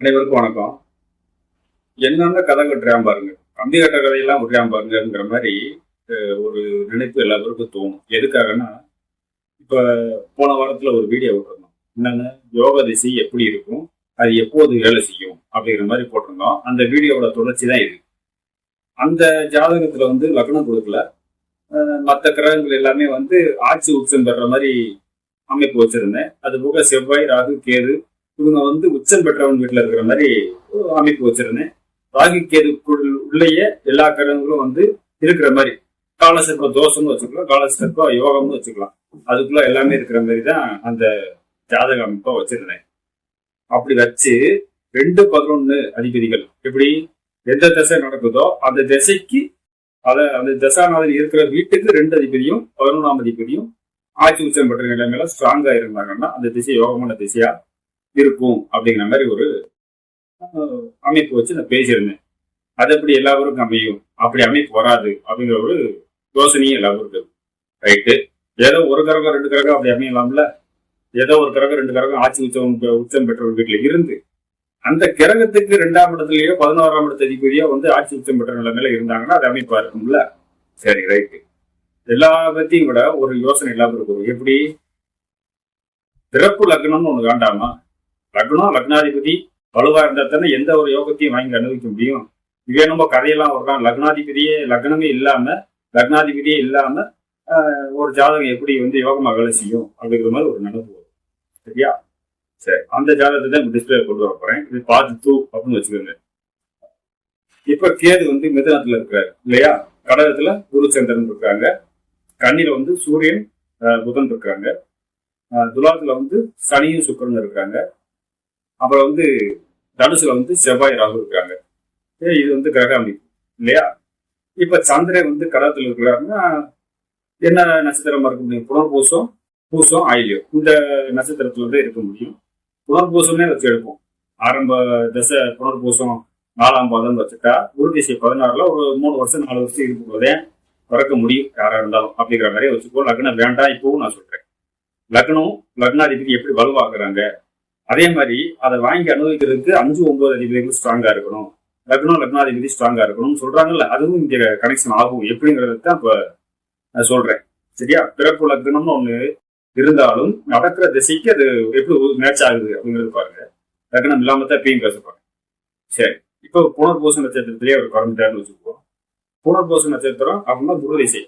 அனைவருக்கும் வணக்கம். என்னென்ன கதை கட்டுறான் பாருங்க. கம்பி கட்ட கதையெல்லாம் விட்டுறான் பாருங்கிற மாதிரி ஒரு நினைப்பு எல்லாருக்கும் தோணும். எதுக்காகன்னா இப்போ போன வாரத்தில் ஒரு வீடியோ விட்டுருந்தோம். என்னென்ன? யோக திசை எப்படி இருக்கும்? அது எப்போது வேலை செய்யும்? அப்படிங்கிற மாதிரி போட்டிருந்தோம். அந்த வீடியோவோட தொடர்ச்சி தான் இது. அந்த ஜாதகத்தில் வந்து லக்னம் கொடுக்கல. மற்ற கிரகங்கள் எல்லாமே வந்து ஆட்சி உச்சம் பெற மாதிரி அமைப்பு வச்சிருந்தேன். அது போக செவ்வாய் ராகு கேது இவங்க வந்து உச்சம் பெற்றவன் வீட்டில் இருக்கிற மாதிரி அமைப்பு வச்சிருந்தேன். ராகு கேதுக்குள் உள்ளேயே எல்லா கிரகங்களும் வந்து இருக்கிற மாதிரி. காலசர்ப்ப தோஷம்னு வச்சுக்கலாம் காலசர்ப்ப யோகம்னு வச்சுக்கலாம். அதுக்குள்ள எல்லாமே இருக்கிற மாதிரி தான் அந்த ஜாதக அமைப்பை வச்சிருந்தேன். அப்படி வச்சு ரெண்டு பதினொன்று அதிபதிகள் எப்படி எந்த திசை நடக்குதோ அந்த திசைக்கு அதை அந்த தசாநாதன் இருக்கிற வீட்டுக்கு ரெண்டு அதிபதியும் பதினொன்றாம் அதிபதியும் ஆட்சி உச்சம் பெற்ற நிலைமையில ஸ்ட்ராங்கா இருந்தாங்கன்னா அந்த திசை யோகமான திசையா இருக்கும் அப்படிங்கிற மாதிரி ஒரு அமைப்பு வச்சு நான் பேசியிருந்தேன். அது எப்படி எல்லாருக்கும் அமையும்? அப்படி அமைப்பு வராது அப்படிங்கிற ஒரு யோசனையும் எல்லாருக்கும் இருக்கு. ரைட்டு ஏதோ ஒரு கிரகம் ரெண்டு கிரகம் அப்படி அமையலாம்ல? ஏதோ ஒரு கிரகம் ரெண்டு கிரகம் ஆட்சி உச்சம் பெ- உச்சம் பெற்ற ஒரு இருந்து அந்த கிரகத்துக்கு ரெண்டாம் இடத்துலயோ பதினோராம் இடத்து அதிபதியோ வந்து ஆட்சி உச்சம் பெற்ற நிலைமையில இருந்தாங்கன்னா அது அமைப்பா இருக்கும்ல? சரி ரைட்டு எல்லா பத்தியும் விட ஒரு யோசனை இல்லாம இருக்கும் எப்படி? பிறப்பு லக்னம்னு ஒண்ணு வேண்டாமா? லக்னம் லக்னாதிபதி வலுவா இருந்தா தானே எந்த ஒரு யோகத்தையும் வாங்கி அனுபவிக்க முடியும். இதே நம்ம கதையெல்லாம் வர்றான் லக்னாதிபதியே லக்னமே இல்லாம லக்னாதிபதியே இல்லாம ஒரு ஜாதகம் எப்படி வந்து யோகமா வேலை செய்யும் அப்படிங்கிற மாதிரி ஒரு நினைப்பு வரும். சரியா? சரி அந்த ஜாதகத்தை தான் டிஸ்பிளே கொண்டு வர போறேன். இது பாதி தூ அப்படின்னு வச்சுக்கோங்க. இப்ப கேது வந்து மிதனத்துல இருக்கிறாரு இல்லையா? கடகத்துல குரு சந்திரன் இருக்காங்க கண்ணில வந்து சூரியன் புதன் இருக்காங்க துலாத்துல வந்து சனியும் சுக்கிரன் இருக்காங்க அப்புறம் வந்து தனுசுல வந்து செவ்வாய் ராகு இருக்காங்க. ஏ, இது வந்து கிரக அமைப்பு இல்லையா? இப்ப சந்திரன் வந்து கடத்தில் இருக்கிறாருன்னா என்ன நட்சத்திரமா இருக்க முடியும்? புனர்பூசம் பூசம் ஆயிலியம் இந்த நட்சத்திரத்துல தான் இருக்க முடியும். புனர்பூசம்னே வச்சு எடுப்போம். ஆரம்ப தசை புனர்பூசம் நாலாம் பாதம் வச்சுட்டா குரு திசை பதினாறுல ஒரு மூணு வருஷம் நாலு வருஷம் இருக்கும்போதே பிறக்க முடியும் யாரா இருந்தாலும். அப்படிங்கிற மாதிரியே வச்சுக்கோ. லக்னம் வேண்டாம் இப்பவும் நான் சொல்றேன். லக்னம் லக்னாதிபதி எப்படி வலுவாக்குறாங்க? அதே மாதிரி அதை வாங்கி அனுபவிக்கிறதுக்கு அஞ்சு ஒன்பது அதிபதிகள் ஸ்ட்ராங்கா இருக்கணும். லக்னம் லக்னாதிபதி ஸ்ட்ராங்கா இருக்கணும்னு சொல்றாங்கல்ல அதுவும் இங்க கனெக்ஷன் ஆகும். எப்படிங்கிறது தான் இப்ப நான் சொல்றேன். சரியா? பிறப்பு லக்னம்னு ஒண்ணு இருந்தாலும் நடக்கிற திசைக்கு அது எப்படி மேட்ச் ஆகுது அப்படிங்கிறது பாருங்க. லக்னம் இல்லாம தான் எப்பயும் பேசப்பாங்க சரி. இப்போ புனர்பூச நட்சத்திரத்திலேயே அவர் குறைஞ்சிட்டாருன்னு வச்சுக்குவோம் புனர்பூச நட்சத்திரம் அப்படின்னா குரு திசை.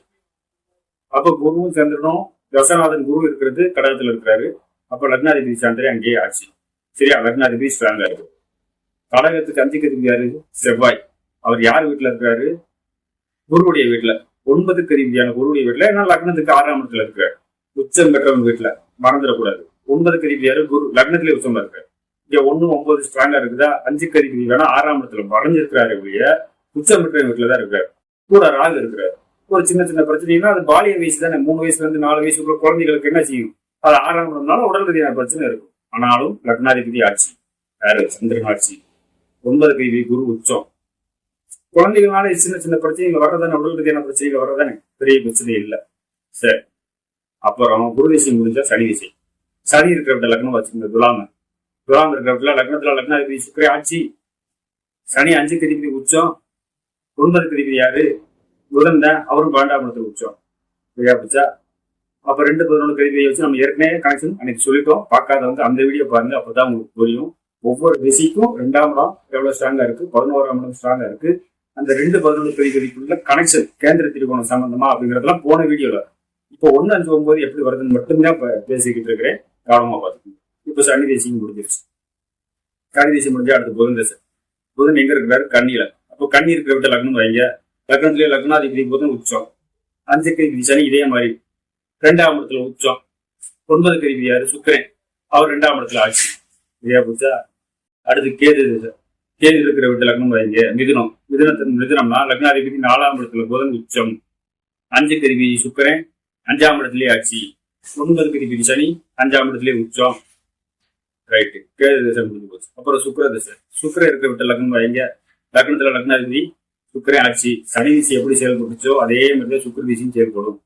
அப்ப குருவும் சந்திரனும் தசநாதன் குரு இருக்கிறது கடகத்துல இருக்கிறாரு. அப்போ லக்னாதிபதி சந்திரன் அங்கேயே ஆச்சு சரியா? லக்னாதிபதி சார்ந்தாரு கடகத்துக்கு அஞ்சுக்கு யாரு செவ்வாய். அவர் யார் வீட்டுல இருக்காரு? குருவுடைய வீட்டுல. ஒன்பதுக்கு ரீதியான குருவுடைய வீட்டுல ஏன்னா லக்னத்துக்கு ஆறாம் இடத்துல இருக்காரு. உச்சம் பெற்றவங்க வீட்டுல. மறந்துடக்கூடாது. ஒன்பதுக்கு ரீதியாரு குரு லக்னத்திலே உச்சமா இருக்காரு. இங்க ஒண்ணு ஒன்பது ஸ்ட்ராங்கா இருக்குதா? அஞ்சுக்கு ரீதி வேணா ஆறாம் இடத்துல மறைஞ்சிருக்கிறாரு ஒழிய உச்சம் பெற்றவங்க வீட்டுல தான் இருக்காரு. கூட ராகு இருக்கிறாரு. ஒரு சின்ன சின்ன பிரச்சனைனா அது பாலிய வயசு தானே. மூணு வயசுல இருந்து நாலு வயசுக்குள்ள குழந்தைகளுக்கு என்ன செய்யும்? அது ஆறாம் இடம்னால உடல் ரீதியான பிரச்சனை இருக்கும். ஆனாலும் லக்னாதிபதி ஆட்சி யாரு? சந்திரன் ஆட்சி. ஒன்பது கைவி குரு உச்சம். குழந்தைகளால சின்ன சின்ன பிரச்சனைகள் வர்றதானே? உடல் ரீதியான பிரச்சனைகள் வர்றதானே? பெரிய பிரச்சனை இல்லை. சரி. அப்புறம் குரு திசை முடிஞ்சா சனி திசை சனி இருக்கிற லக்னம் வச்சுக்கோங்க துலாம. துலாம் இருக்கிற லக்னத்துல லக்னாதிபதி சுக்கரே ஆட்சி. சனி அஞ்சு கதிபதி உச்சம். ஒன்பது கதிபதி யாரு? புதன் தான். அவரும் பன்னெண்டாம் உச்சம். சரியா அப்ப ரெண்டு பதினொன்று கதிபதியை வச்சு நம்ம ஏற்கனவே கனெக்ஷன் அன்னைக்கு சொல்லிட்டோம். பார்க்காதவங்க அந்த வீடியோ பாருங்க அப்பதான் உங்களுக்கு புரியும். ஒவ்வொரு திசைக்கும் ரெண்டாம் இடம் எவ்வளவு ஸ்ட்ராங்கா இருக்கு? பதினோராம் இடம் ஸ்ட்ராங்கா இருக்கு. அந்த ரெண்டு பதினொன்று கதிபதிக்குள்ள கனெக்ஷன் கேந்திர திரிகோணம் சம்பந்தமா அப்படிங்கறதெல்லாம் போன வீடியோல இப்போ ஒன்று அஞ்சு ஒன்பது எப்படி வருதுன்னு மட்டும்தான் இப்போ பேசிக்கிட்டு இருக்கிறேன். கவனமா பார்த்துக்கோங்க. இப்போ சனி தேசியம் முடிஞ்சிருச்சு. சனி தேசியம் முடிஞ்சா அடுத்து புதன் தேசம் புதன் எங்க இருக்கிறாரு? கண்ணியில அப்போ கண்ணி இருக்கிற விட்ட லக்னம் வைங்க. லக்னத்திலேயே லக்னாதிபதி புதன் உச்சம். அஞ்சு கதிபதி சனி இதே மாதிரி. ரெண்டாம் இடத்துல உச்சம். ஒன்பது கதிபதி யாரு? சுக்கிரன். அவர் ரெண்டாம் இடத்துல ஆட்சி. சரியா போச்சா? அடுத்து கேது திசை. கேது இருக்கிற வீட்டு லக்னம் வைங்க மிதுனம். மிதுனத்தின் மிதுனம்னா லக்னாதிபதி நாலாம் இடத்துல புதன் உச்சம். அஞ்சு கருவி சுக்கிரன். அஞ்சாம் இடத்துலயே ஆட்சி. ஒன்பது கருவி சனி. அஞ்சாம் இடத்துலயே உச்சம். ரைட்டு கேது திசை முடிஞ்சு போச்சு. அப்புறம் சுக்கர திசை. சுக்கர இருக்கிற விட்ட லக்னம் வைங்க லக்னத்துல லக்னாதிபதி சுக்கிரன் ஆட்சி. சனி திசை எப்படி செயல்பட்டுச்சோ அதே மாதிரி சுக்கர சுக்கிர திசையும் செயல்படும்.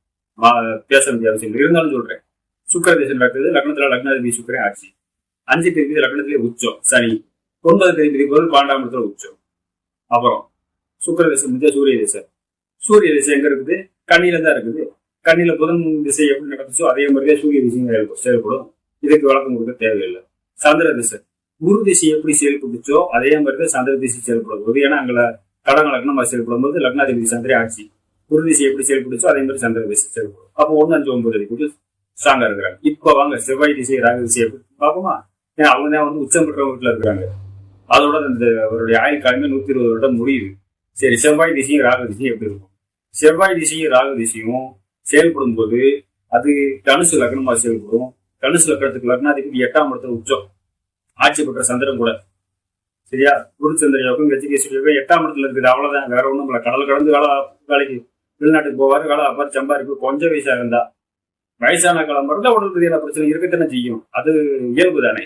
பேச வேண்டிய அவசியம் இல்லை. இருந்தாலும் சொல்றேன். சுக்கிர திசை நடக்குது லக்னத்துல லக்னாதிபதி சுக்கிரன் ஆட்சி. அஞ்சு தேதி லக்னத்திலே உச்சம் சனி. ஒன்பது தேதி முதல் பன்னெண்டாம் இடத்துல உச்சம். அப்புறம் சுக்கிர திசை முடிஞ்சா சூரிய தேசம் சூரிய திசை எங்க இருக்குது? கண்ணில தான் இருக்குது. கண்ணில புதன் திசை எப்படி நடந்துச்சோ அதே மாதிரியே சூரிய திசையும் செயல்படும் இதுக்கு விளக்கம் கொடுக்க தேவையில்லை. சந்திர திசை. குரு திசை எப்படி செயல்பட்டுச்சோ அதே மாதிரி தான் சந்திர திசை செயல்படும். போது ஏன்னா அங்கே கடன் லக்னமாக செயல்படும் போது லக்னாதிபதி சந்திரே ஆட்சி. குருதிசை எப்படி செயல்படுச்சோ அதே மாதிரி சந்திர திசை செயல்படும் அப்போ ஒன்று அஞ்சு ஒன்பது அடிப்பட்டு ஸ்ட்ராங்கா இருக்கிறாங்க. இப்போ வாங்க செவ்வாய் திசை ராகு திசை எப்படி பார்ப்போமா ஏன்னா அவங்க தான் வந்து உச்சம் பெற்ற வீட்டில் இருக்கிறாங்க அதோட அந்த அவருடைய ஆயுள் காலமே நூத்தி இருபது வருடம் முடியுது. சரி செவ்வாய் திசையும் ராகு திசையும் எப்படி இருக்கும்? செவ்வாய் திசையும் ராகு திசையும் செயல்படும் போது அது தனுசு லக்னமாக செயல்படும். தனுசு லக்னத்துக்கு லக்னாதிபதி எட்டாம் இடத்துல உச்சம். ஆட்சி பெற்ற சந்திரன் கூட. சரியா? குருச்சந்திர யோகம் கஜிகேஸ்வரி யோகம் எட்டாம் இடத்துல இருக்குது. அவ்வளவுதான். வேற ஒன்றும் இல்லை. கடல் கடந்து வேலை வேலைக்கு வெளிநாட்டுக்கு போவார் வேலை பார்ப்பார் சம்பாதிப்பு கொஞ்சம் வயசாக இருந்தா வயசான காலம் பிறந்தா உடல் ரீதியான பிரச்சனை இருக்கத்தானே செய்யும். அது இயல்பு தானே.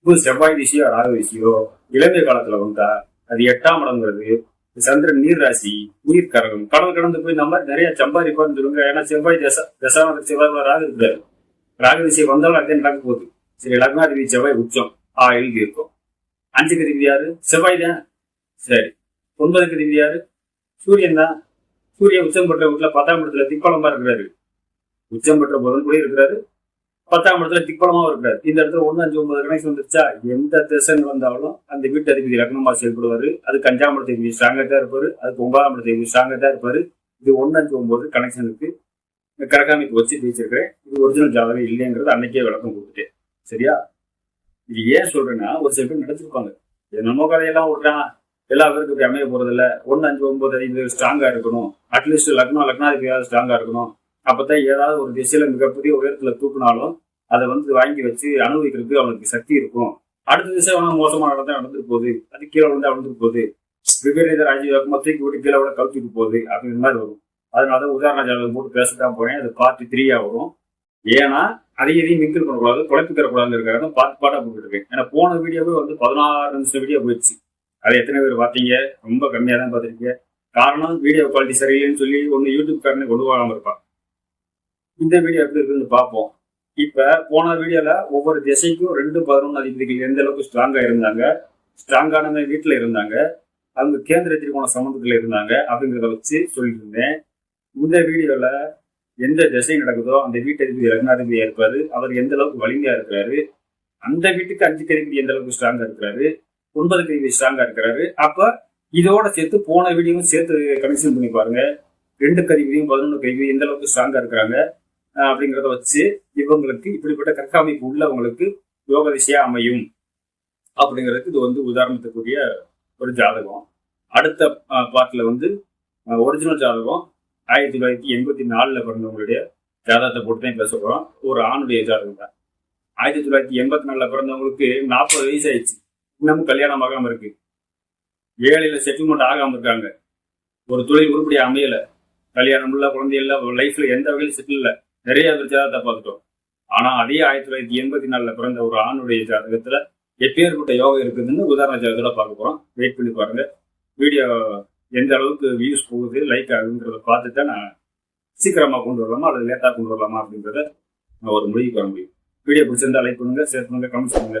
இப்போ செவ்வாய் திசையோ ராகு திசையோ இளமை காலத்துல வந்தா அது எட்டாம் இடங்கிறது சந்திரன் நீர் ராசி உயிர் கரகம். கடல் கடந்து போய் நம்ம நிறைய சம்பாதிப்பான்னு சொல்லுங்க. ஏன்னா செவ்வாய் தசா தசாவத செவ்வாய் ராகு இருக்காரு. ராகு திசை வந்தாலும் அதே நடக்க போகுது. சரி லக்னாதிபதி செவ்வாய் உச்சம். ஆ எழுதி இருக்கும். அஞ்சுக்கு அதிபதி யாரு செவ்வாய் தான். சரி ஒன்பதுக்கு அதிபதி யாரு சூரியன் தான். சூரியன் உச்சம் பெற்ற வீட்டுல பத்தாம் இடத்துல திப்பளமா இருக்கிறாரு. உச்சம் பெற்ற புதன் கூட இருக்கிறாரு. பத்தாம் இடத்துல திப்பளமா இருக்கிறாரு. இந்த இடத்துல ஒன்று அஞ்சு ஒன்பது கணக்கு வந்துருச்சா? எந்த திசைன்னு வந்தாலும் அந்த வீட்டு அதிபதி லக்னமா செயல்படுவாரு. அது அஞ்சாம் இடத்து ஸ்ட்ராங்கா தான் இருப்பாரு. அதுக்கு ஒன்பதாம் இடத்து அதிபதி ஸ்ட்ராங்கா தான் இருப்பாரு. இது ஒன்று அஞ்சு ஒன்பது கனெக்ஷனுக்கு கரகாமிக்கு வச்சு ஜெயிச்சிருக்கிறேன். இது ஒரிஜினல் ஜாதகம் இல்லைங்கிறது அன்னைக்கே விளக்கம் கொடுத்துட்டேன். சரியா? இது ஏன் சொல்றேன்னா ஒரு சில பேர் நினைச்சிருப்பாங்க. என்னமோ கதையெல்லாம் விட்றான் எல்லா பேருக்கும் இப்படி அமைய போறது இல்ல ஒன்னு அஞ்சு ஒன்பது ஐந்து ஸ்ட்ராங்கா இருக்கணும். அட்லீஸ்ட் லக்னம் லக்னாதிபதியாவது ஸ்ட்ராங்கா இருக்கணும். அப்பதான் ஏதாவது ஒரு திசையில மிகப்பெரிய உயரத்துல தூக்குனாலும் அதை வந்து வாங்கி வச்சு அனுபவிக்கிறதுக்கு அவனுக்கு சக்தி இருக்கும். அடுத்த திசை வேணா மோசமா நடந்தா நடந்துட்டு போகுது. அது கீழே வந்து விழுந்துட்டு போகுது. விபரீத ராஜ்யம் தூக்கி விட்டு கீழே விட கவுத்திட்டு போகுது. அப்படிங்கிற மாதிரி வரும். அதனால உதாரண ஜாதகம் போட்டு பேசத்தான் போறேன். அது பார்ட் த்ரீயா வரும். ஏன்னா அதையும் இதையும் மிங்கிள் பண்ணக்கூடாது குழப்பி தரக்கூடாதுங்கிறதுக்காக பார்த்து பாட்டா போட்டுருக்கேன் ஏன்னா போன வீடியோவே வந்து பதினாறு நிமிஷம் வீடியோ போயிடுச்சு. அதில் எத்தனை பேர் பார்த்தீங்க? ரொம்ப கம்மியாக தான் பார்த்துருக்கீங்க. காரணம் வீடியோ குவாலிட்டி சரியில்லைன்னு சொல்லி ஒன்று யூடியூப் காரனே கொண்டு போகாமல் இருப்பான். இந்த வீடியோ எப்படி இருக்குன்னு பார்ப்போம். இப்போ போன வீடியோவில் ஒவ்வொரு திசைக்கும் ரெண்டு பதினொன்று அதிபதிகள் எந்த அளவுக்கு ஸ்ட்ராங்காக இருந்தாங்க? ஸ்ட்ராங்கானவங்க வீட்டில் இருந்தாங்க. அவங்க கேந்திர திரிகோண சம்பந்தத்தில் இருந்தாங்க. அப்படிங்கிறத வச்சு சொல்லியிருந்தேன். இந்த வீடியோவில் எந்த திசை நடக்குதோ அந்த வீட்டதிபதி லக்னாதிபதியா இருப்பாரு. அவர் எந்த அளவுக்கு வலிமையாக இருக்கிறாரு? அந்த வீட்டுக்கு அஞ்சு கதிபதி எந்த அளவுக்கு ஸ்ட்ராங்காக இருக்கிறாரு? ஒன்பது கேவி ஸ்ட்ராங்கா இருக்கிறாரு. அப்ப இதோட சேர்த்து போன வீடியோவும் சேர்த்து கனெக்ஷன் பண்ணி பாருங்க. ரெண்டு கருவியும் பதினொன்று கருவி எந்த அளவுக்கு ஸ்ட்ராங்கா இருக்கிறாங்க அப்படிங்கிறத வச்சு இவங்களுக்கு இப்படிப்பட்ட கற்காமைப்பு உள்ளவங்களுக்கு யோக திசையா அமையும். அப்படிங்கிறதுக்கு இது வந்து உதாரணத்துக்குரிய ஒரு ஜாதகம். அடுத்த பாட்டில் வந்து ஒரிஜினல் ஜாதகம் ஆயிரத்தி தொள்ளாயிரத்தி எண்பத்தி நாலில் பிறந்தவங்களுடைய ஜாதகத்தை போட்டு தான் பேச போறோம் ஒரு ஆணுடைய ஜாதகம் தான். ஆயிரத்தி தொள்ளாயிரத்தி எண்பத்தி நாலில் பிறந்தவங்களுக்கு நாற்பது வயசு ஆயிடுச்சு. இன்னமும் கல்யாணம் ஆகாம இருக்கு. ஏழையில செட்டில்மெண்ட் ஆகாம இருக்காங்க. ஒரு தொழில் உருப்படியா அமையல. கல்யாணம் இல்ல குழந்தை இல்ல லைஃப்ல எந்த வகையிலும் செட்டில் இல்லை. நிறைய பேர் ஜாதகத்தை பார்த்துட்டோம். ஆனா அதே ஆயிரத்தி தொள்ளாயிரத்தி எண்பத்தி நாலுல பிறந்த ஒரு ஆணுடைய ஜாதகத்துல எப்பேற்பட்ட யோகம் இருக்குதுன்னு உதாரண ஜாதகத்தோட பார்க்க போறோம். வெயிட் பண்ணி பாருங்க. வீடியோ எந்த அளவுக்கு வியூஸ் போகுது லைக் ஆகுங்கிறத பார்த்து தான் நான் சீக்கிரமா கொண்டு வரலாமா அல்லது லேட்டா கொண்டு வரலாமா அப்படின்றத நான் ஒரு முடிவுக்கு வர முடியும். வீடியோ பிடிச்சிருந்தா லைக் பண்ணுங்க ஷேர் பண்ணுங்க கமெண்ட் பண்ணுங்க.